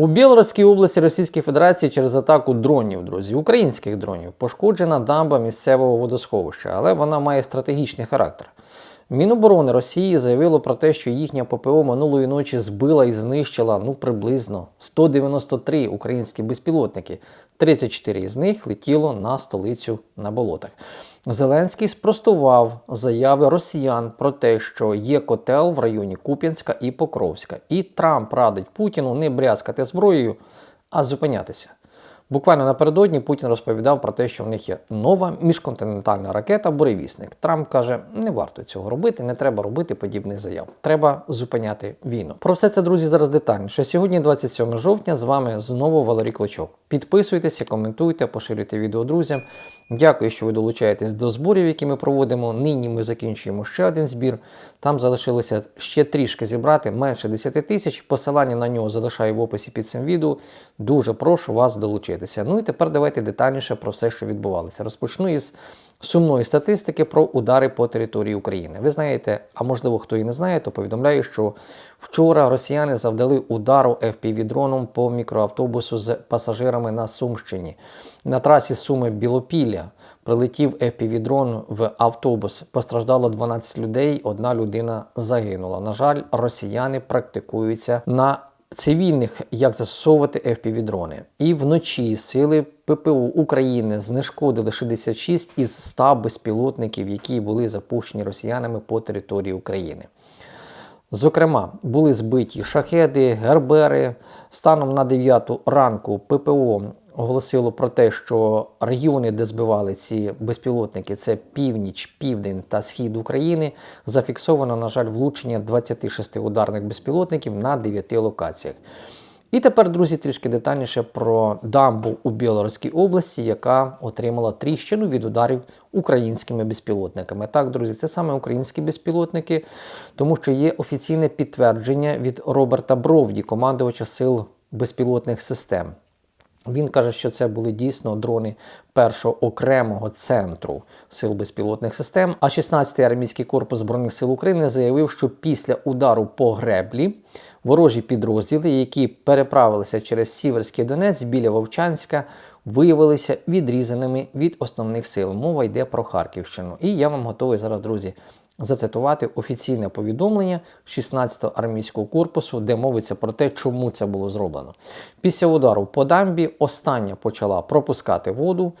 У Білоруській області Російської Федерації через атаку дронів, друзі, українських дронів, пошкоджена дамба місцевого водосховища, але вона має стратегічний характер. Міноборони Росії заявило про те, що їхня ППО минулої ночі збила і знищила ну приблизно 193 українські безпілотники. 34 з них летіло на столицю на болотах. Зеленський спростував заяви росіян про те, що є котел в районі Куп'янська і Покровська, і Трамп радить Путіну не брязкати зброєю, а зупинятися. Буквально напередодні Путін розповідав про те, що в них є нова міжконтинентальна ракета Буревісник. Трамп каже, не варто цього робити, не треба робити подібних заяв. Треба зупиняти війну. Про все це, друзі, зараз детальніше. Сьогодні, 27 жовтня, з вами знову Валерій Клочок. Підписуйтеся, коментуйте, поширюйте відео друзям. Дякую, що ви долучаєтесь до зборів, які ми проводимо. Нині ми закінчуємо ще один збір. Там залишилося ще трішки зібрати, менше 10 тисяч. Посилання на нього залишаю в описі під цим відео. Дуже прошу вас долучитися. Ну і тепер давайте детальніше про все, що відбувалося. Розпочну із сумної статистики про удари по території України. Ви знаєте, а можливо хто і не знає, то повідомляю, що вчора росіяни завдали удару FPV-дроном по мікроавтобусу з пасажирами на Сумщині. На трасі Суми Білопілля прилетів FPV-дрон в автобус. Постраждало 12 людей, одна людина загинула. На жаль, росіяни практикуються на цивільних, як застосовувати FPV-дрони. І вночі сили ППУ України знешкодили 66 із 100 безпілотників, які були запущені росіянами по території України. Зокрема, були збиті шахеди, гербери. Станом на 9 ранку ППО оголосило про те, що регіони, де збивали ці безпілотники, це північ, південь та схід України. Зафіксовано, на жаль, влучення 26 ударних безпілотників на 9 локаціях. І тепер, друзі, трішки детальніше про дамбу у Білоруській області, яка отримала тріщину від ударів українськими безпілотниками. Так, друзі, це саме українські безпілотники, тому що є офіційне підтвердження від Роберта Бровді, командувача сил безпілотних систем. Він каже, що це були дійсно дрони першого окремого центру сил безпілотних систем. А 16-й армійський корпус збройних сил України заявив, що після удару по греблі ворожі підрозділи, які переправилися через Сіверський Донець біля Вовчанська, виявилися відрізаними від основних сил. Мова йде про Харківщину. І я вам готовий зараз, друзі, зацитувати офіційне повідомлення 16-го армійського корпусу, де мовиться про те, чому це було зроблено. Після удару по дамбі остання почала пропускати воду.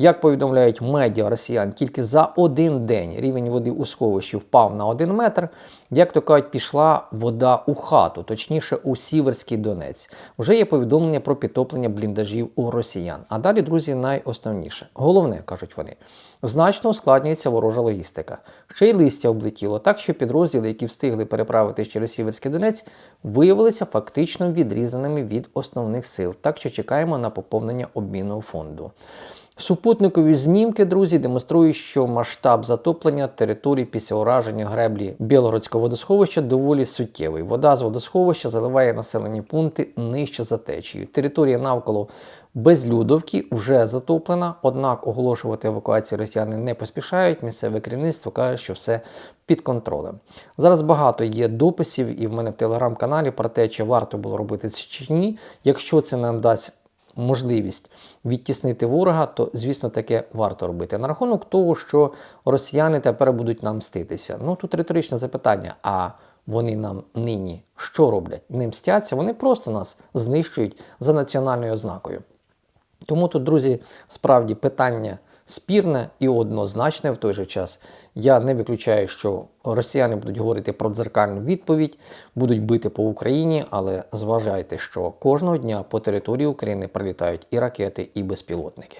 Як повідомляють медіа росіян, тільки за один день рівень води у сховищі впав на один метр. Як то кажуть, пішла вода у хату, точніше у Сіверський Донець. Вже є повідомлення про підтоплення бліндажів у росіян. А далі, друзі, найосновніше. Головне, кажуть вони, значно ускладнюється ворожа логістика. Ще й листя облетіло, так що підрозділи, які встигли переправитись через Сіверський Донець, виявилися фактично відрізаними від основних сил. Так що чекаємо на поповнення обмінного фонду. Супутникові знімки, друзі, демонструють, що масштаб затоплення території після ураження греблі Білгородського водосховища доволі суттєвий. Вода з водосховища заливає населені пункти нижче за течією. Територія навколо Безлюдовки вже затоплена, однак оголошувати евакуацію росіяни не поспішають. Місцеве керівництво каже, що все під контролем. Зараз багато є дописів, і в мене в телеграм-каналі про те, чи варто було робити це чи ні. Якщо це нам дасть можливість відтіснити ворога, то звісно таке варто робити. На рахунок того, що росіяни тепер будуть нам мститися. Ну тут риторичне запитання. А вони нам нині що роблять? Не мстяться, вони просто нас знищують за національною ознакою. Тому тут, друзі, справді питання спірне і однозначне в той же час. Я не виключаю, що росіяни будуть говорити про дзеркальну відповідь, будуть бити по Україні, але зважайте, що кожного дня по території України прилітають і ракети, і безпілотники.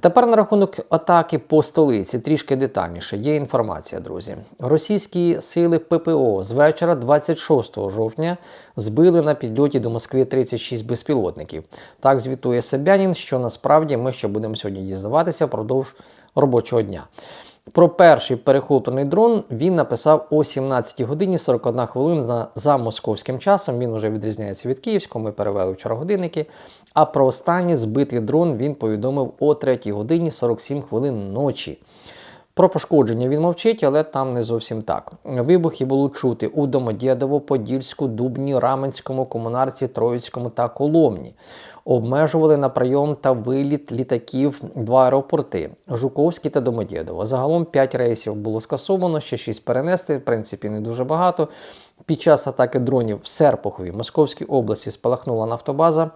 Тепер на рахунок атаки по столиці трішки детальніше. Є інформація, друзі. Російські сили ППО з вечора 26 жовтня збили на підльоті до Москви 36 безпілотників. Так звітує Собянін, що насправді ми ще будемо сьогодні дізнаватися впродовж робочого дня. Про перший перехоплений дрон він написав о 17 годині 41 хвилина за московським часом. Він вже відрізняється від київського. Ми перевели вчора годинники. А про останній збитий дрон він повідомив о 3 годині 47 хвилин ночі. Про пошкодження він мовчить, але там не зовсім так. Вибухи було чути у Домодєдово, Подільську, Дубні, Раменському, Комунарці, Троїцькому та Коломні. Обмежували на прийом та виліт літаків два аеропорти Жуковський та Домодєдово. Загалом 5 рейсів було скасовано, ще 6 перенести, в принципі, не дуже багато. Під час атаки дронів в Серпухові Московській області спалахнула нафтобаза.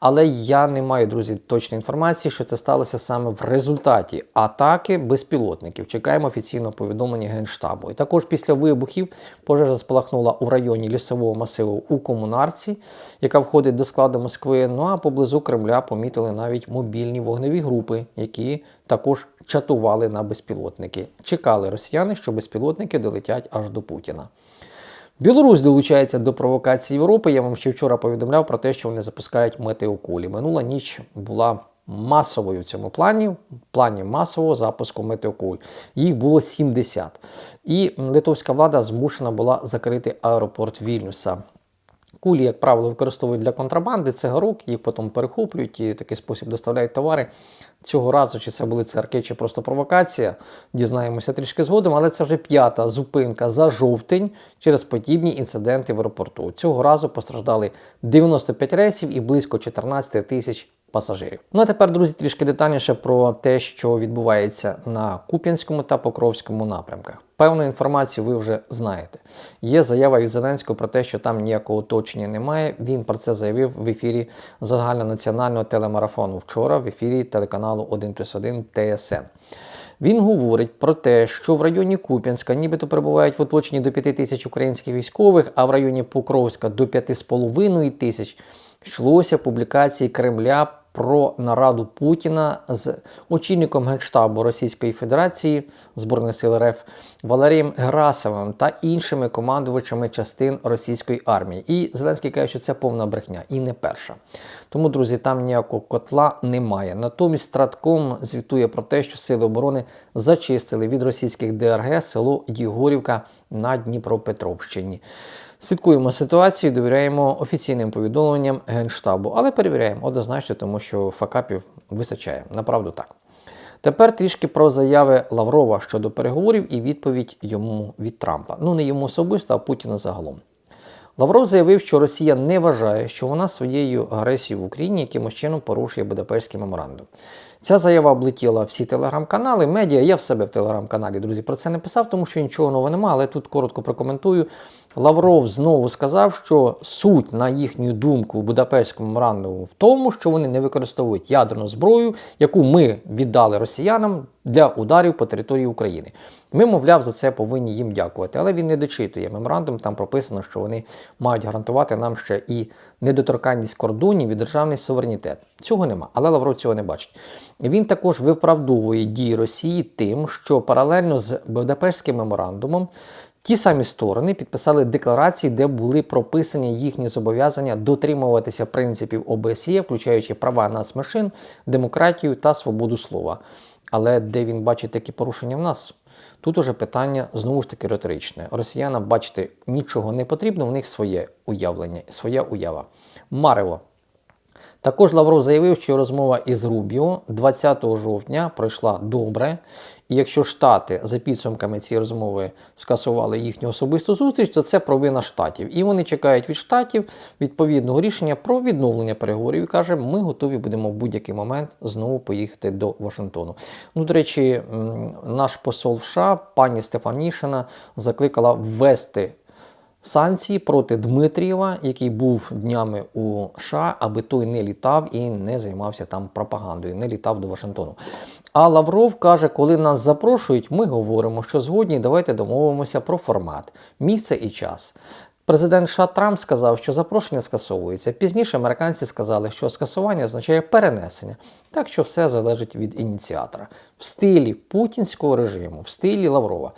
Але я не маю, друзі, точної інформації, що це сталося саме в результаті атаки безпілотників. Чекаємо офіційного повідомлення Генштабу. І також після вибухів пожежа спалахнула у районі лісового масиву у Комунарці, яка входить до складу Москви. Ну а поблизу Кремля помітили навіть мобільні вогневі групи, які також чатували на безпілотники. Чекали росіяни, що безпілотники долетять аж до Путіна. Білорусь долучається до провокації Європи. Я вам ще вчора повідомляв про те, що вони запускають метеокулі. Минула ніч була масовою в цьому плані, в плані масового запуску метеокуль. Їх було 70. І литовська влада змушена була закрити аеропорт Вільнюса. Кулі, як правило, використовують для контрабанди цигарок, їх потім перехоплюють і такий спосіб доставляють товари. Цього разу, чи це були церкви, чи просто провокація, дізнаємося трішки згодом, але це вже п'ята зупинка за жовтень через подібні інциденти в аеропорту. Цього разу постраждали 95 рейсів і близько 14 тисяч пасажирів. Ну а тепер, друзі, трішки детальніше про те, що відбувається на Куп'янському та Покровському напрямках. Певну інформацію ви вже знаєте. Є заява від Зеленського про те, що там ніякого оточення немає. Він про це заявив в ефірі загальнонаціонального телемарафону вчора в ефірі телеканалу 1 плюс 1 ТСН. Він говорить про те, що в районі Куп'янська нібито перебувають в оточенні до 5 тисяч українських військових, а в районі Покровська до 5,5 тисяч. Йшлося публікації Кремля про нараду Путіна з очільником Генштабу Російської Федерації Збройних сил РФ Валерієм Герасовим та іншими командувачами частин російської армії. І Зеленський каже, що це повна брехня, і не перша. Тому, друзі, там ніякого котла немає. Натомість Стратком звітує про те, що сили оборони зачистили від російських ДРГ село Єгорівка на Дніпропетровщині. Слідкуємо ситуацію, довіряємо офіційним повідомленням Генштабу, але перевіряємо однозначно, тому що факапів вистачає. Направду так. Тепер трішки про заяви Лаврова щодо переговорів і відповідь йому від Трампа. Ну не йому особисто, а Путіна загалом. Лавров заявив, що Росія не вважає, що вона своєю агресією в Україні якимось чином порушує Будапештський меморандум. Ця заява облетіла всі телеграм-канали, медіа. Я в себе в телеграм-каналі, друзі, про це не писав, тому що нічого нового немає, але тут коротко прокоментую. Лавров знову сказав, що суть, на їхню думку, Будапештському меморандуму в тому, що вони не використовують ядерну зброю, яку ми віддали росіянам для ударів по території України. Ми, мовляв, за це повинні їм дякувати. Але він не дочитує меморандум. Там прописано, що вони мають гарантувати нам ще і недоторканність кордонів і державний суверенітет. Цього нема, але Лавров цього не бачить. Він також виправдовує дії Росії тим, що паралельно з Будапештським меморандумом. Ті самі сторони підписали декларації, де були прописані їхні зобов'язання дотримуватися принципів ОБСЄ, включаючи права нацменшин, демократію та свободу слова. Але де він бачить такі порушення в нас? Тут уже питання знову ж таки риторичне. Росіянам бачити нічого не потрібно, у них своє уявлення, своя уява. Марево. Також Лавров заявив, що розмова із Рубіо 20 жовтня пройшла добре. І якщо Штати за підсумками цієї розмови скасували їхню особисту зустріч, то це провина штатів. І вони чекають від штатів відповідного рішення про відновлення переговорів. І каже, ми готові будемо в будь-який момент знову поїхати до Вашингтону. Ну, до речі, наш посол в США, пані Стефанішина, закликала ввести. Санкції проти Дмитрієва, який був днями у США, аби той не літав і не займався там пропагандою, не літав до Вашингтону. А Лавров каже, коли нас запрошують, ми говоримо, що згодні, давайте домовимося про формат, місце і час. Президент США Трамп сказав, що запрошення скасовується. Пізніше американці сказали, що скасування означає перенесення, так що все залежить від ініціатора в стилі путінського режиму, в стилі Лаврова.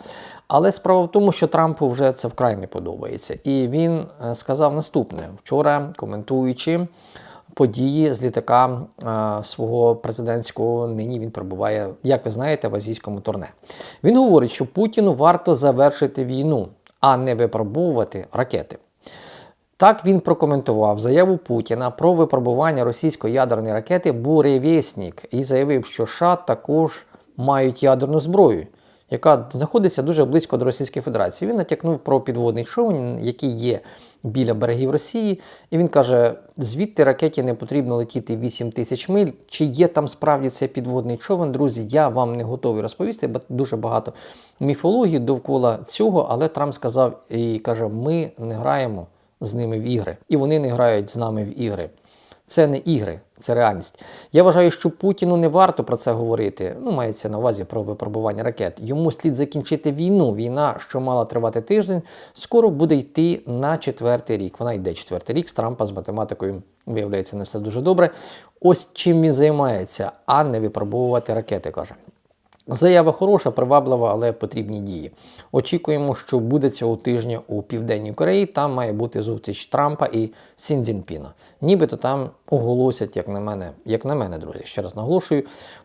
Але справа в тому, що Трампу вже це вкрай не подобається. І він е, сказав наступне вчора, коментуючи події з літака е, свого президентського, нині він перебуває, як ви знаєте, в азійському турне. Він говорить, що Путіну варто завершити війну, а не випробовувати ракети. Так він прокоментував заяву Путіна про випробування російської ядерної ракети Буревєснік і заявив, що США також мають ядерну зброю. яка знаходиться дуже близько до Російської Федерації. Він натякнув про підводний човен, який є біля берегів Росії, і він каже: звідти ракеті не потрібно летіти 8 тисяч миль. Чи є там справді цей підводний човен? Друзі, я вам не готовий розповісти, бо дуже багато міфології довкола цього. Але Трамп сказав і каже: ми не граємо з ними в ігри, і вони не грають з нами в ігри. Це не ігри, це реальність. Я вважаю, що Путіну не варто про це говорити. Ну, мається на увазі про випробування ракет. Йому слід закінчити війну. Війна, що мала тривати тиждень, скоро буде йти на четвертий рік. Вона йде четвертий рік. З Трампа з математикою виявляється не все дуже добре. Ось чим він займається, а не випробовувати ракети, каже. Заява хороша, приваблива, але потрібні дії. Очікуємо, що буде цього тижня у Південній Кореї. Там має бути зустріч Трампа і Сін Цзіньпіна. Нібито там оголосять, як на мене, як на мене, друзі, ще раз наголошую,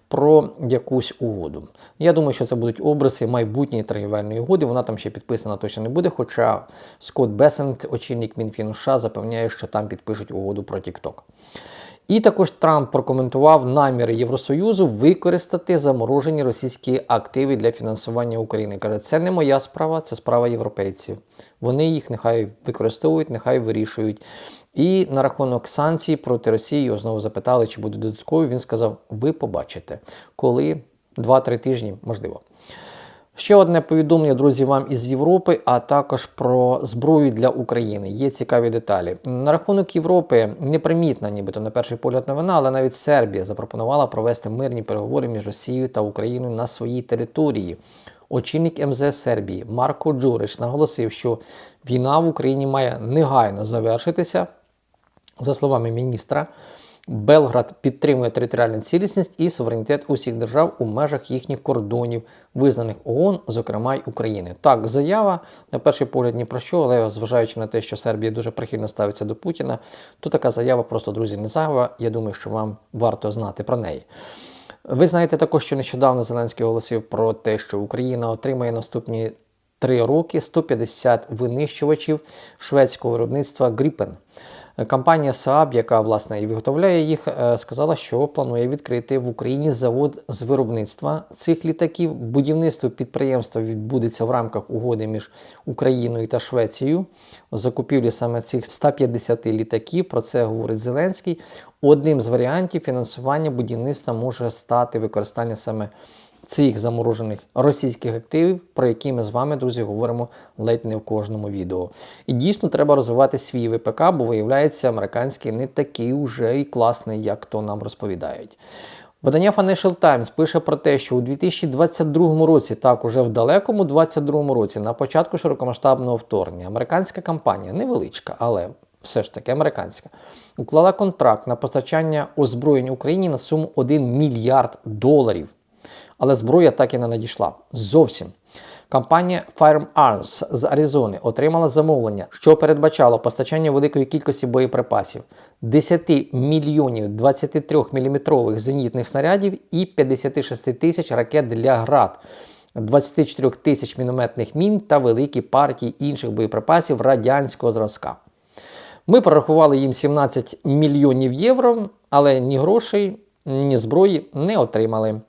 про якусь угоду. Я думаю, що це будуть образи майбутньої торгівельної угоди. Вона там ще підписана точно не буде. Хоча Скотт Бесент, очільник Мінфіну США, запевняє, що там підпишуть угоду про TikTok. І також Трамп прокоментував наміри Євросоюзу використати заморожені російські активи для фінансування України. Каже, це не моя справа, це справа європейців. Вони їх нехай використовують, нехай вирішують. І на рахунок санкцій проти Росії його знову запитали, чи будуть додаткові. Він сказав: ви побачите, коли 2-3 тижні, можливо. Ще одне повідомлення, друзі, вам із Європи, а також про зброю для України. Є цікаві деталі. На рахунок Європи непримітна, нібито на перший погляд новина, але навіть Сербія запропонувала провести мирні переговори між Росією та Україною на своїй території. Очільник МЗС Сербії Марко Джурич наголосив, що війна в Україні має негайно завершитися. За словами міністра, Белград підтримує територіальну цілісність і суверенітет усіх держав у межах їхніх кордонів, визнаних ООН, зокрема й України. Так, заява на перший погляд ні про що, але зважаючи на те, що Сербія дуже прихильно ставиться до Путіна, то така заява просто друзі не зайва. Я думаю, що вам варто знати про неї. Ви знаєте також, що нещодавно Зеленський оголосив про те, що Україна отримає наступні три роки 150 винищувачів шведського виробництва Gripen. Компанія Saab, яка власне і виготовляє їх, е, сказала, що планує відкрити в Україні завод з виробництва цих літаків. Будівництво підприємства відбудеться в рамках угоди між Україною та Швецією. Закупівлі саме цих 150 літаків. Про це говорить Зеленський. Одним з варіантів фінансування будівництва може стати використання саме цих заморожених російських активів, про які ми з вами, друзі, говоримо ледь не в кожному відео. І дійсно треба розвивати свій ВПК, бо виявляється, американський не такий уже і класний, як то нам розповідають. Видання Financial Times пише про те, що у 2022 році, так уже в далекому 2022 році, на початку широкомасштабного вторгнення, американська компанія невеличка, але все ж таки американська, уклала контракт на постачання озброєнь Україні на суму 1 мільярд доларів але зброя так і не надійшла. Зовсім. Компанія Firearms з Аризони отримала замовлення, що передбачало постачання великої кількості боєприпасів 10 мільйонів 23 мм зенітних снарядів і 56 тисяч ракет для ГРАД, 24 тисяч мінометних мін та великі партії інших боєприпасів радянського зразка. Ми прорахували їм 17 мільйонів євро, але ні грошей, ні зброї не отримали.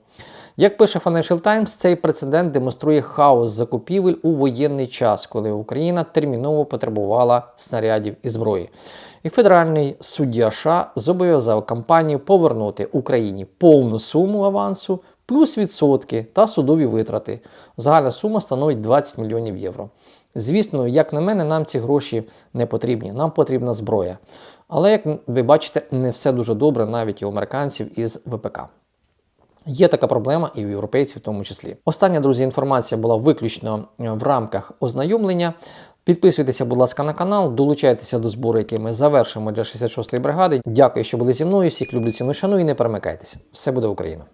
Як пише Financial Times, цей прецедент демонструє хаос закупівель у воєнний час, коли Україна терміново потребувала снарядів і зброї. І федеральний суддя США зобов'язав компанію повернути Україні повну суму авансу, плюс відсотки та судові витрати. Загальна сума становить 20 мільйонів євро. Звісно, як на мене, нам ці гроші не потрібні, нам потрібна зброя. Але, як ви бачите, не все дуже добре навіть у американців із ВПК. Є така проблема і у європейців в тому числі. Остання, друзі, інформація була виключно е, в рамках ознайомлення. Підписуйтеся, будь ласка, на канал, долучайтеся до збору, який ми завершимо для 66-ї бригади. Дякую, що були зі мною. Всіх люблю ціну шану і не перемикайтеся. Все буде Україна!